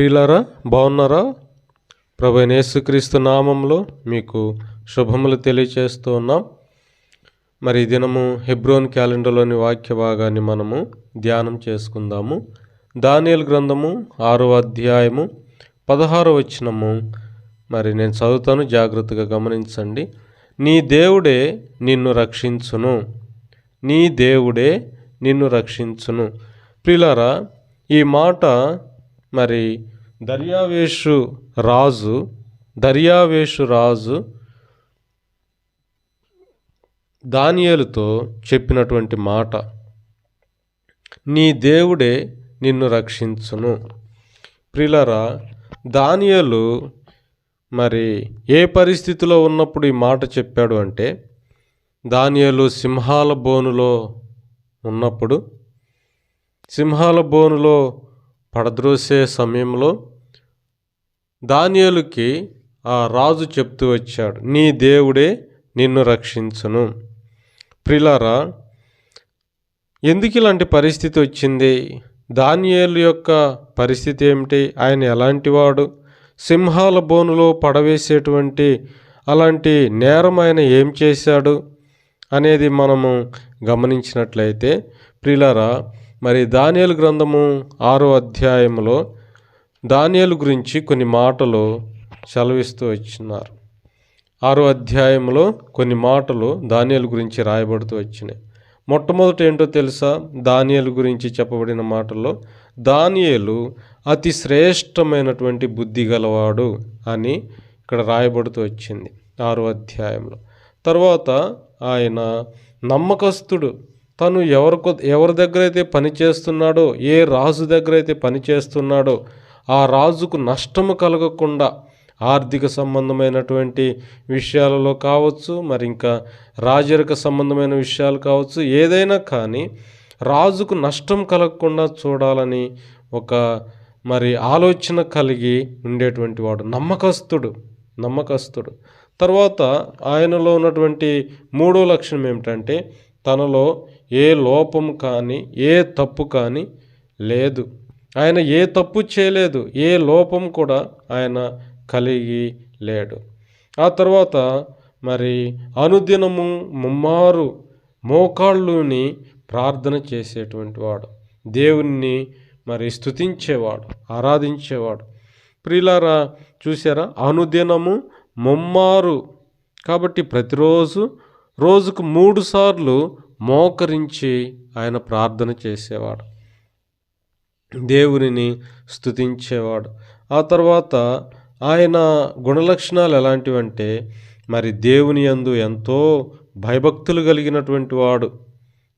ప్రియులారా బాగున్నారా? ప్రభు యేసుక్రీస్తు నామంలో మీకు శుభములు తెలియచేస్తూ ఉన్నాం. మరి దినము హెబ్రోన్ క్యాలెండర్లోని వాక్య భాగాన్ని మనము ధ్యానం చేసుకుందాము. దానియల్ గ్రంథము ఆరో అధ్యాయము పదహారు వచనము. మరి నేను చదువుతాను జాగ్రత్తగా గమనించండి. నీ దేవుడే నిన్ను రక్షించును. నీ దేవుడే నిన్ను రక్షించును. ప్రిలారా ఈ మాట మరి దర్యావేషు రాజు దర్యావేషు రాజు దానియేలుతో చెప్పినటువంటి మాట నీ దేవుడే నిన్ను రక్షించును. ప్రిలరా దానియలు మరి ఏ పరిస్థితిలో ఉన్నప్పుడు ఈ మాట చెప్పాడు అంటే దానియలు సింహాల బోనులో ఉన్నప్పుడు సింహాల బోనులో పడద్రోసే సమయంలో దానియలుకి ఆ రాజు చెప్తూ వచ్చాడు నీ దేవుడే నిన్ను రక్షించును. ప్రిలారా ఎందుకు ఇలాంటి పరిస్థితి వచ్చింది? దానియేలు యొక్క పరిస్థితి ఏమిటి? ఆయన ఎలాంటివాడు సింహాల బోనులో పడవేసేటువంటి అలాంటి నేరం ఆయన ఏం చేశాడు అనేది మనము గమనించినట్లయితే ప్రిలారా మరి దానియలు గ్రంథము ఆరో అధ్యాయంలో దానియలు గురించి కొన్ని మాటలు సెలవిస్తూ వచ్చినారు. ఆరో అధ్యాయంలో కొన్ని మాటలు దానియలు గురించి రాయబడుతూ వచ్చినాయి. మొట్టమొదట ఏంటో తెలుసా? దానియలు గురించి చెప్పబడిన మాటల్లో దానియలు అతి శ్రేష్టమైనటువంటి బుద్ధి గలవాడు అని ఇక్కడ రాయబడుతూ వచ్చింది ఆరో అధ్యాయంలో తర్వాత ఆయన నమ్మకస్తుడు తను ఎవరికో ఎవరి దగ్గర అయితే పని చేస్తున్నాడో ఏ రాజు దగ్గర అయితే పని చేస్తున్నాడో ఆ రాజుకు నష్టము కలగకుండా ఆర్థిక సంబంధమైనటువంటి విషయాలలో కావచ్చు మరి ఇంకా రాజరిక సంబంధమైన విషయాలు కావచ్చు ఏదైనా కానీ రాజుకు నష్టం కలగకుండా చూడాలని ఒక మరి ఆలోచన కలిగి ఉండేటువంటి వాడు నమ్మకస్తుడు నమ్మకస్తుడు. తర్వాత ఆయనలో ఉన్నటువంటి మూడో లక్షణం ఏమిటంటే తనలో ఏ లోపం కానీ ఏ తప్పు కానీ లేదు. ఆయన ఏ తప్పు చేయలేదు ఏ లోపం కూడా ఆయన కలిగి లేడు. ఆ తర్వాత మరి అనుదినము ముమ్మారు మోకాళ్ళుని ప్రార్థన చేసేటువంటి వాడు. దేవుణ్ణి మరి స్తుతించేవాడు ఆరాధించేవాడు. ప్రిలారా చూసారా అనుదినము ముమ్మారు. కాబట్టి ప్రతిరోజు రోజుకు మూడు సార్లు మోకరించి ఆయన ప్రార్థన చేసేవాడు. దేవునిని స్తుతించేవాడు. ఆ తర్వాత ఆయన గుణలక్షణాలు ఎలాంటివంటే మరి దేవుని యందు ఎంతో భయభక్తులు కలిగినటువంటి వాడు.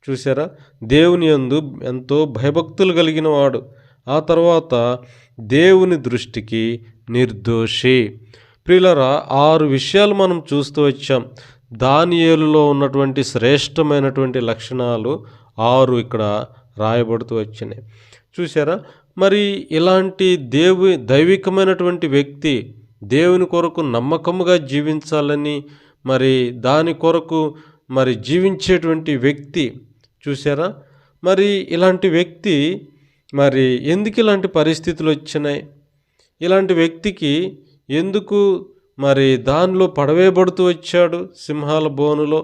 చూసారా దేవుని యందు ఎంతో భయభక్తులు కలిగిన వాడు ఆ తర్వాత దేవుని దృష్టికి నిర్దోషి. ప్రియులరా ఆరు విషయాలు మనం చూస్తూ వచ్చాం. దానియేలులో ఉన్నటువంటి శ్రేష్టమైనటువంటి లక్షణాలు ఆరు ఇక్కడ రాయబడుతూ వచ్చినాయి. చూసారా మరి ఇలాంటి దేవు దైవికమైనటువంటి వ్యక్తి దేవుని కొరకు నమ్మకముగా జీవించాలని మరి దాని కొరకు మరి జీవించేటువంటి వ్యక్తి చూసారా మరి ఇలాంటి వ్యక్తి మరి ఎందుకు ఇలాంటి పరిస్థితులు వచ్చినాయి? ఇలాంటి వ్యక్తికి ఎందుకు మరి దానిలో పడవేయబడుతూ వచ్చాడు సింహాల బోనులో.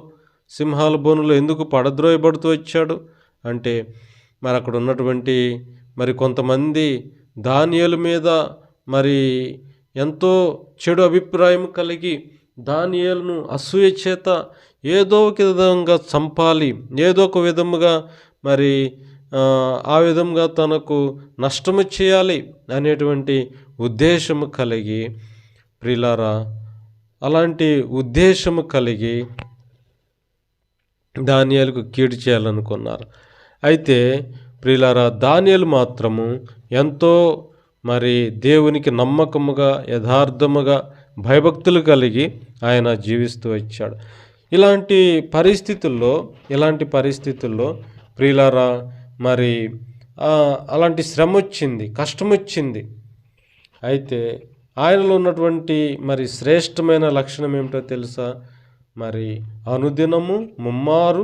సింహాల బోనులో ఎందుకు పడద్రోయబడుతూ వచ్చాడు? అంటే మరి అక్కడ ఉన్నటువంటి మరి కొంతమంది ధాన్యాల మీద మరి ఎంతో చెడు అభిప్రాయం కలిగి దానియలను అసూయ చేత ఏదో ఒక విధంగా చంపాలి ఏదో ఒక విధముగా మరి ఆ విధంగా తనకు నష్టము చేయాలి అనేటువంటి ఉద్దేశము కలిగి ప్రిలారా అలాంటి ఉద్దేశము కలిగి ధాన్యాలకు కీడు చేయాలనుకున్నారు. అయితే ప్రిలారా ధాన్యాలు మాత్రము ఎంతో మరి దేవునికి నమ్మకముగా యథార్థముగా భయభక్తులు కలిగి ఆయన జీవిస్తూ వచ్చాడు. ఇలాంటి పరిస్థితుల్లో ఇలాంటి పరిస్థితుల్లో ప్రియులారా మరి అలాంటి శ్రమ వచ్చింది కష్టం వచ్చింది. అయితే ఆయనలో ఉన్నటువంటి మరి శ్రేష్టమైన లక్షణం ఏమిటో తెలుసా? మరి అనుదినము ముమ్మారు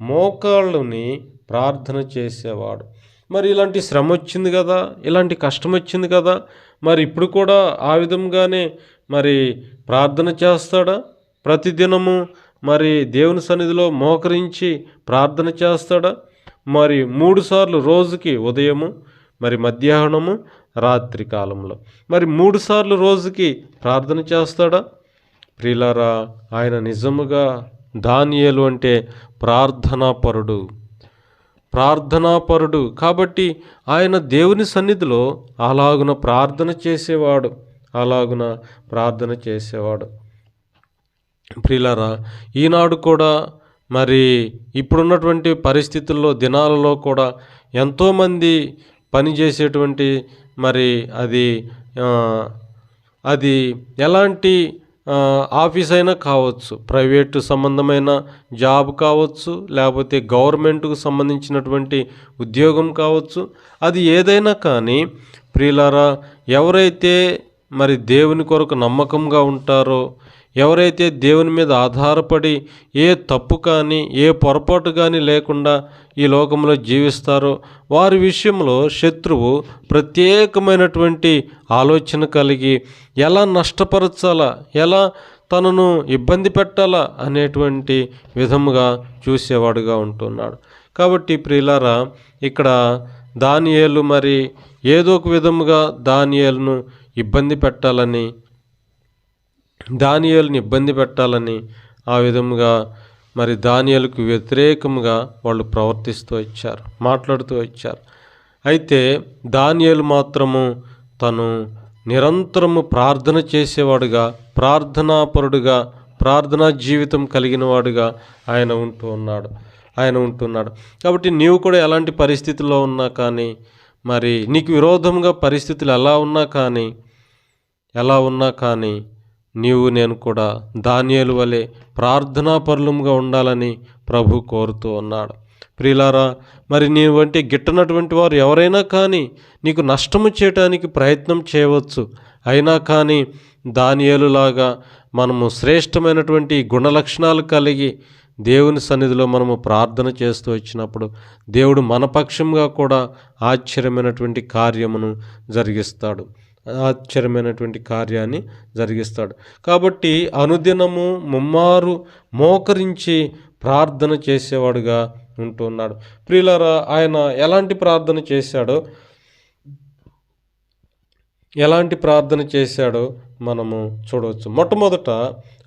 మోకాళ్ళుని ప్రార్థన చేసేవాడు. మరి ఇలాంటి శ్రమ వచ్చింది కదా ఇలాంటి కష్టం వచ్చింది కదా మరి ఇప్పుడు కూడా ఆ విధంగానే మరి ప్రార్థన చేస్తాడా? ప్రతిదినము మరి దేవుని సన్నిధిలో మోకరించి ప్రార్థన చేస్తాడా? మరి మూడుసార్లు రోజుకి ఉదయము మరి మధ్యాహ్నము రాత్రి కాలంలో. మరి మూడుసార్లు రోజుకి ప్రార్థన చేస్తాడా? ప్రిలారా ఆయన నిజముగా ధాన్యాలు అంటే ప్రార్థనాపరుడు. ప్రార్థనాపరుడు కాబట్టి ఆయన దేవుని సన్నిధిలో అలాగున ప్రార్థన చేసేవాడు. అలాగున ప్రార్థన చేసేవాడు. ప్రిలారా ఈనాడు కూడా మరి ఇప్పుడున్నటువంటి పరిస్థితుల్లో దినాలలో కూడా ఎంతోమంది పని చేసేటువంటి మరి అది అది ఎలాంటి ఆఫీస్ అయినా కావచ్చు ప్రైవేటు సంబంధమైన జాబ్ కావచ్చు లేకపోతే గవర్నమెంట్కు సంబంధించినటువంటి ఉద్యోగం కావచ్చు అది ఏదైనా కానీ ప్రియులారా ఎవరైతే మరి దేవుని కొరకు నమ్మకంగా ఉంటారో ఎవరైతే దేవుని మీద ఆధారపడి ఏ తప్పు కానీ ఏ పొరపాటు కానీ లేకుండా ఈ లోకంలో జీవిస్తారో వారి విషయంలో శత్రువు ప్రత్యేకమైనటువంటి ఆలోచన కలిగి ఎలా నష్టపరచాలా ఎలా తనను ఇబ్బంది పెట్టాలా అనేటువంటి విధముగా చూసేవాడుగా ఉంటున్నాడు. కాబట్టి ప్రియులారా ఇక్కడ దానియేలు మరి ఏదో ఒక విధముగా దానియేలును ఇబ్బంది పెట్టాలని దానియేలుని ఇబ్బంది పెట్టాలని ఆ విధముగా మరి దానియేలుకు వ్యతిరేకంగా వాళ్ళు ప్రవర్తిస్తూ వచ్చారు మాట్లాడుతూ వచ్చారు. అయితే దానియేలు మాత్రము తను నిరంతరము ప్రార్థన చేసేవాడుగా ప్రార్థనాపరుడుగా ప్రార్థనా జీవితం కలిగిన వాడుగా ఆయన ఉంటూ ఉన్నాడు ఆయన ఉంటున్నాడు. కాబట్టి నీవు కూడా ఎలాంటి పరిస్థితుల్లో ఉన్నా కానీ మరి నీకు విరోధంగా పరిస్థితులు ఎలా ఉన్నా కానీ ఎలా ఉన్నా కానీ నీవు నేను కూడా ధాన్యాలు వలె ప్రార్థనాపరులంగా ఉండాలని ప్రభు కోరుతూ ఉన్నాడు. ప్రియులారా మరి నీ వంటి గిట్టనటువంటి వారు ఎవరైనా కానీ నీకు నష్టము చేయటానికి ప్రయత్నం చేయవచ్చు. అయినా కానీ దానియేలులాగా మనము శ్రేష్టమైనటువంటి గుణలక్షణాలు కలిగి దేవుని సన్నిధిలో మనము ప్రార్థన చేస్తూ వచ్చినప్పుడు దేవుడు మన పక్షంగా కూడా ఆశ్చర్యమైనటువంటి కార్యమును జరిగిస్తాడు. ఆశ్చర్యమైనటువంటి కార్యాన్ని జరిగిస్తాడు. కాబట్టి అనుదినము ముమ్మారు మోకరించి ప్రార్థన చేసేవాడుగా ఉంటున్నాడు. ప్రియులరా ఆయన ఎలాంటి ప్రార్థన చేశాడో ఎలాంటి ప్రార్థన చేశాడో మనము చూడవచ్చు. మొట్టమొదట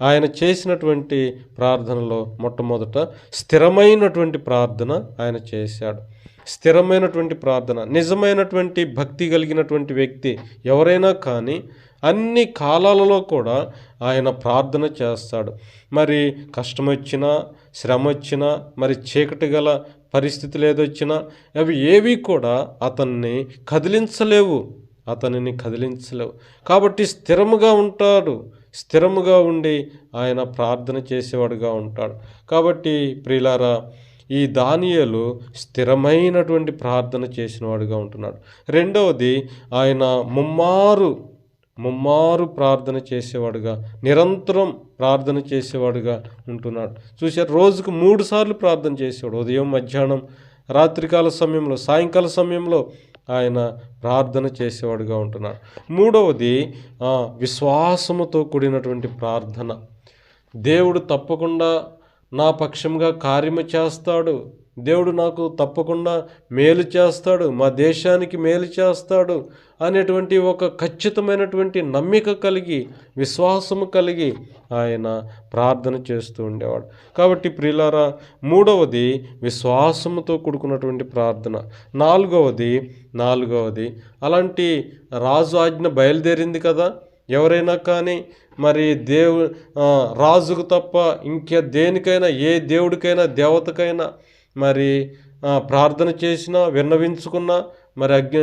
ఆయన చేసినటువంటి ప్రార్థనలో మొట్టమొదట స్థిరమైనటువంటి ప్రార్థన ఆయన చేశాడు. స్థిరమైనటువంటి ప్రార్థన నిజమైనటువంటి భక్తి కలిగినటువంటి వ్యక్తి ఎవరైనా కానీ అన్ని కాలాలలో కూడా ఆయన ప్రార్థన చేస్తాడు. మరి కష్టం వచ్చినా శ్రమ వచ్చినా మరి చీకటి గల పరిస్థితులు ఏదొచ్చినా అవి ఏవి కూడా అతన్ని కదిలించలేవు. అతనిని కదిలించలేవు. కాబట్టి స్థిరముగా ఉంటాడు. స్థిరముగా ఉండి ఆయన ప్రార్థన చేసేవాడుగా ఉంటాడు. కాబట్టి ప్రిలారా ఈ దానియలు స్థిరమైనటువంటి ప్రార్థన చేసినవాడుగా ఉంటున్నాడు. రెండవది ఆయన ముమ్మారు ముమ్మారు ప్రార్థన చేసేవాడుగా నిరంతరం ప్రార్థన చేసేవాడుగా ఉంటున్నాడు. చూశారు రోజుకు మూడు సార్లు ప్రార్థన చేసేవాడు. ఉదయం మధ్యాహ్నం రాత్రికాల సమయంలో సాయంకాల సమయంలో ఆయన ప్రార్థన చేసేవాడుగా ఉంటున్నాడు. మూడవది విశ్వాసముతో కూడినటువంటి ప్రార్థన. దేవుడు తప్పకుండా నా పక్షంగా కార్యము చేస్తాడు. దేవుడు నాకు తప్పకుండా మేలు చేస్తాడు మా దేశానికి మేలు చేస్తాడు అనేటువంటి ఒక ఖచ్చితమైనటువంటి నమ్మిక కలిగి విశ్వాసము కలిగి ఆయన ప్రార్థన చేస్తూ ఉండేవాడు. కాబట్టి ప్రిలారా మూడవది విశ్వాసముతో కూడుకున్నటువంటి ప్రార్థన. నాలుగవది నాలుగవది అలాంటి రాజు ఆజ్ఞ బయలుదేరింది కదా ఎవరైనా కానీ మరి దేవు రాజుకు తప్ప ఇంకే దేనికైనా ఏ దేవుడికైనా దేవతకైనా మరి ప్రార్థన చేసినా విన్నవించుకున్నా మరి అజ్ఞ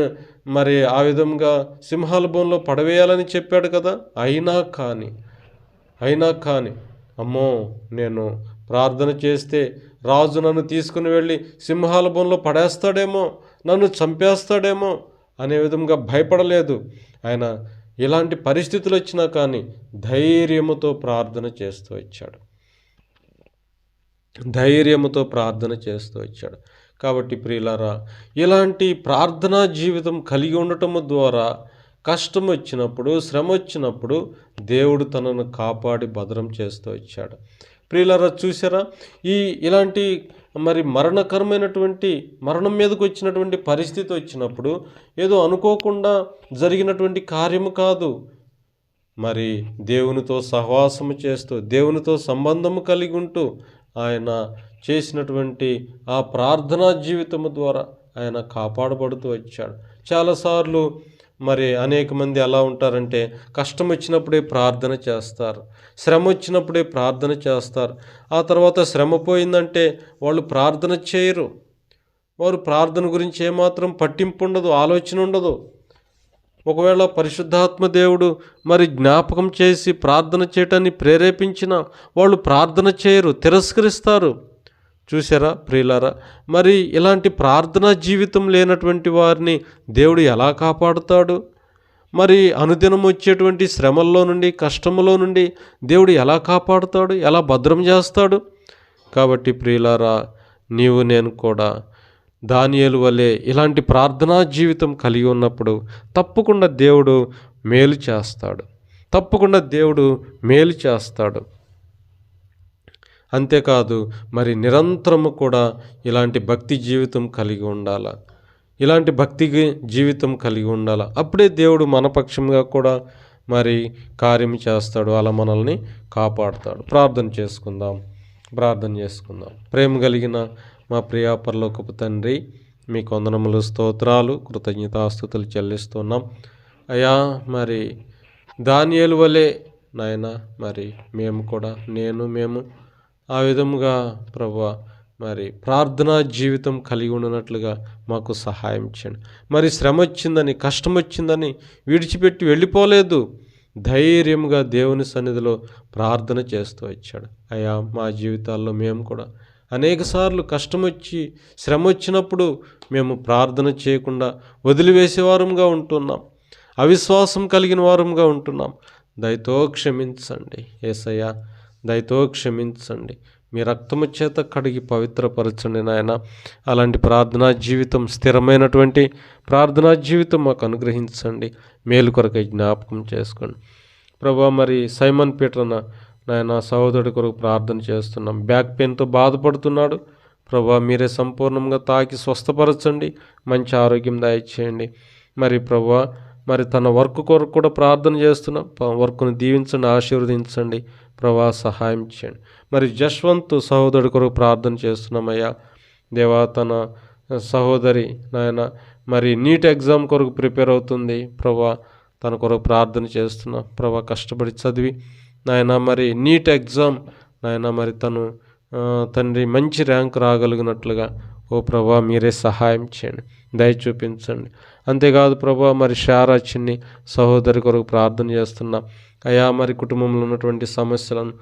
మరి ఆ విధంగా సింహాల భూమిలో పడవేయాలని చెప్పాడు కదా? అయినా కానీ అయినా కానీ అమ్మో నేను ప్రార్థన చేస్తే రాజు నన్ను తీసుకుని వెళ్ళి సింహాల భూమిలో పడేస్తాడేమో నన్ను చంపేస్తాడేమో అనే విధంగా భయపడలేదు. ఆయన ఇలాంటి పరిస్థితులు వచ్చినా కానీ ధైర్యముతో ప్రార్థన చేస్తూ వచ్చాడు. ధైర్యముతో ప్రార్థన చేస్తూ వచ్చాడు. కాబట్టి ప్రియులారా ఇలాంటి ప్రార్థనా జీవితం కలిగి ఉండటము ద్వారా కష్టం వచ్చినప్పుడు శ్రమ వచ్చినప్పుడు దేవుడు తనను కాపాడి భద్రం చేస్తూ వచ్చాడు. ప్రియులారా చూసారా? ఈ ఇలాంటి మరి మరణకరమైనటువంటి మరణం మీదకు వచ్చినటువంటి పరిస్థితి వచ్చినప్పుడు ఏదో అనుకోకుండా జరిగినటువంటి కార్యము కాదు. మరి దేవునితో సహవాసము చేస్తూ దేవునితో సంబంధము కలిగి ఉంటూ ఆయన చేసినటువంటి ఆ ప్రార్థనా జీవితము ద్వారా ఆయన కాపాడబడుతూ వచ్చాడు. చాలాసార్లు మరి అనేక మంది ఎలా ఉంటారంటే కష్టం వచ్చినప్పుడే ప్రార్థన చేస్తారు శ్రమ వచ్చినప్పుడే ప్రార్థన చేస్తారు. ఆ తర్వాత శ్రమ పోయిందంటే వాళ్ళు ప్రార్థన చేయరు. వారు ప్రార్థన గురించి ఏమాత్రం పట్టింపు ఉండదు ఆలోచన ఉండదు. ఒకవేళ పరిశుద్ధాత్మ దేవుడు మరి జ్ఞాపకం చేసి ప్రార్థన చేయటాన్ని ప్రేరేపించిన వాళ్ళు ప్రార్థన చేయరు తిరస్కరిస్తారు. చూసారా ప్రియులారా? మరి ఇలాంటి ప్రార్థనా జీవితం లేనటువంటి వారిని దేవుడు ఎలా కాపాడుతాడు? మరి అనుదినం వచ్చేటువంటి శ్రమల్లో నుండి కష్టములో నుండి దేవుడు ఎలా కాపాడుతాడు? ఎలా భద్రం చేస్తాడు? కాబట్టి ప్రియులారా నీవు నేను కూడా దానియలు వలె ఇలాంటి ప్రార్థనా జీవితం కలిగి ఉన్నప్పుడు తప్పకుండా దేవుడు మేలు చేస్తాడు. తప్పకుండా దేవుడు మేలు చేస్తాడు. అంతేకాదు మరి నిరంతరము కూడా ఇలాంటి భక్తి జీవితం కలిగి ఉండాల. ఇలాంటి భక్తి జీవితం కలిగి ఉండాల. అప్పుడే దేవుడు మన పక్షంగా కూడా మరి కార్యం చేస్తాడు. అలా మనల్ని కాపాడుతాడు. ప్రార్థన చేసుకుందాం. ప్రార్థన చేసుకుందాం. ప్రేమ కలిగిన మా ప్రియాపరలోకపు తండ్రి మీ కొందనములు స్తోత్రాలు కృతజ్ఞతాస్థుతులు చెల్లిస్తున్నాం. అయ్యా మరి ధాన్యాలు వలె నాయన మరి మేము కూడా నేను మేము ఆ విధముగా ప్రభా మరి ప్రార్థనా జీవితం కలిగి ఉన్నట్లుగా మాకు సహాయం చేయండి. మరి శ్రమ వచ్చిందని కష్టం వచ్చిందని విడిచిపెట్టి వెళ్ళిపోలేదు. ధైర్యంగా దేవుని సన్నిధిలో ప్రార్థన చేస్తూ వచ్చాడు. అయ్యా మా జీవితాల్లో మేము కూడా అనేకసార్లు కష్టం వచ్చి శ్రమ వచ్చినప్పుడు మేము ప్రార్థన చేయకుండా వదిలివేసేవారంగా ఉంటున్నాం. అవిశ్వాసం కలిగిన వారంగా ఉంటున్నాం. దయతో క్షమించండి ఏసయ్య దయతో క్షమించండి. మీ రక్తము చేత కడిగి పవిత్రపరచండి నాయన. అలాంటి ప్రార్థనా జీవితం స్థిరమైనటువంటి ప్రార్థనా జీవితం మాకు అనుగ్రహించండి. మేలు కొరకై జ్ఞాపకం చేసుకోండి. ప్రభా మరి సైమన్ పీటర్న నాయన సహోదరుడి కొరకు ప్రార్థన చేస్తున్నాం. బ్యాక్ పెయిన్తో బాధపడుతున్నాడు. ప్రభా మీరే సంపూర్ణంగా తాకి స్వస్థపరచండి. మంచి ఆరోగ్యం దయచేయండి. మరి ప్రభా మరి తన వర్క్ కొరకు కూడా ప్రార్థన చేస్తున్నాం. వర్క్ను దీవించండి ఆశీర్వదించండి. ప్రభా సహాయం చేయండి. మరి జశ్వంత్ సహోదరుడి కొరకు ప్రార్థన చేస్తున్నామయ్యా దేవా తన సహోదరి నాయన మరి నీట్ ఎగ్జామ్ కొరకు ప్రిపేర్ అవుతుంది. ప్రభా తన కొరకు ప్రార్థన చేస్తున్నా. ప్రభా కష్టపడి చదివి నాయన మరి నీట్ ఎగ్జామ్ నాయన మరి తను తండ్రి మంచి ర్యాంక్ రాగలిగినట్లుగా ఓ ప్రభా మీరే సహాయం చేయండి దయ చూపించండి. అంతేకాదు ప్రభా మరి షారా చిన్ని సహోదరి కొరకు ప్రార్థన చేస్తున్నా. అయా మరి కుటుంబంలో ఉన్నటువంటి సమస్యలను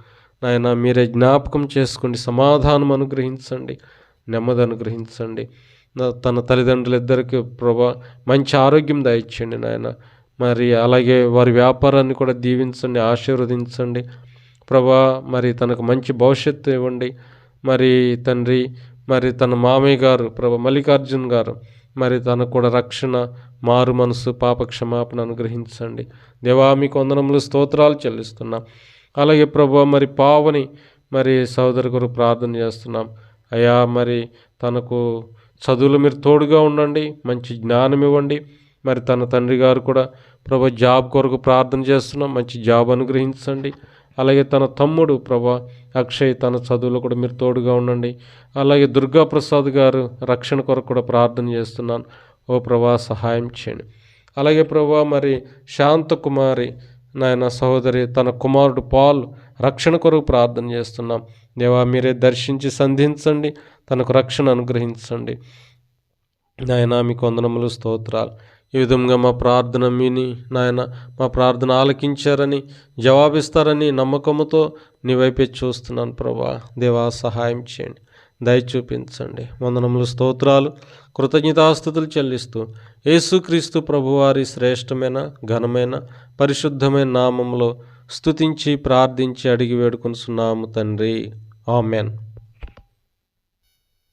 నాయన మీరే జ్ఞాపకం చేసుకోండి సమాధానం అనుగ్రహించండి నెమ్మది అనుగ్రహించండి. తన తల్లిదండ్రులు ఇద్దరికి ప్రభా మంచి ఆరోగ్యం దయచేయండి నాయన. మరి అలాగే వారి వ్యాపారాన్ని కూడా దీవించండి ఆశీర్వదించండి. ప్రభా మరి తనకు మంచి భవిష్యత్తు ఇవ్వండి. మరి తండ్రి మరి తన మామయ్య గారు ప్రభ మల్లికార్జున్ గారు మరి తనకు కూడా రక్షణ మారు మనసు పాప క్షమాపణ అనుగ్రహించండి. దేవా మీకు వందనములు స్తోత్రాలు చెల్లిస్తున్నాం. అలాగే ప్రభా మరి పావని మరి సోదరు గురు ప్రార్థన చేస్తున్నాం. అయ్యా మరి తనకు చదువులు మీరు తోడుగా ఉండండి మంచి జ్ఞానం ఇవ్వండి. మరి తన తండ్రి గారు కూడా ప్రభా జాబ్ కొరకు ప్రార్థన చేస్తున్నాం. మంచి జాబ్ అనుగ్రహించండి. అలాగే తన తమ్ముడు ప్రభా అక్షయ్ తన చదువులో కూడా మీరు తోడుగా ఉండండి. అలాగే దుర్గా ప్రసాద్ గారు రక్షణ కొరకు కూడా ప్రార్థన చేస్తున్నాను. ఓ ప్రభా సహాయం చేయండి. అలాగే ప్రభా మరి శాంత కుమారి నాయన సహోదరి తన కుమారుడు పాల్ రక్షణ కొరకు ప్రార్థన చేస్తున్నాం. దేవా మీరే దర్శించి సంధించండి. తనకు రక్షణ అనుగ్రహించండి. నాయన మీకు వందనములు స్తోత్రాలు. ఈ విధంగా మా ప్రార్థన మీని నాయన మా ప్రార్థన ఆలకించారని జవాబిస్తారని నమ్మకముతో నీ వైపే చూస్తున్నాను ప్రభా. దేవా సహాయం చేయండి. దయ చూపించండి. వందనములు స్తోత్రాలు కృతజ్ఞతాస్థుతులు చెల్లిస్తూ యేసుక్రీస్తు ప్రభువారి శ్రేష్టమైన ఘనమైన పరిశుద్ధమైన నామములో స్తుతించి ప్రార్థించి అడిగి వేడుకొనుచున్నాము తండ్రి. ఆమెన్.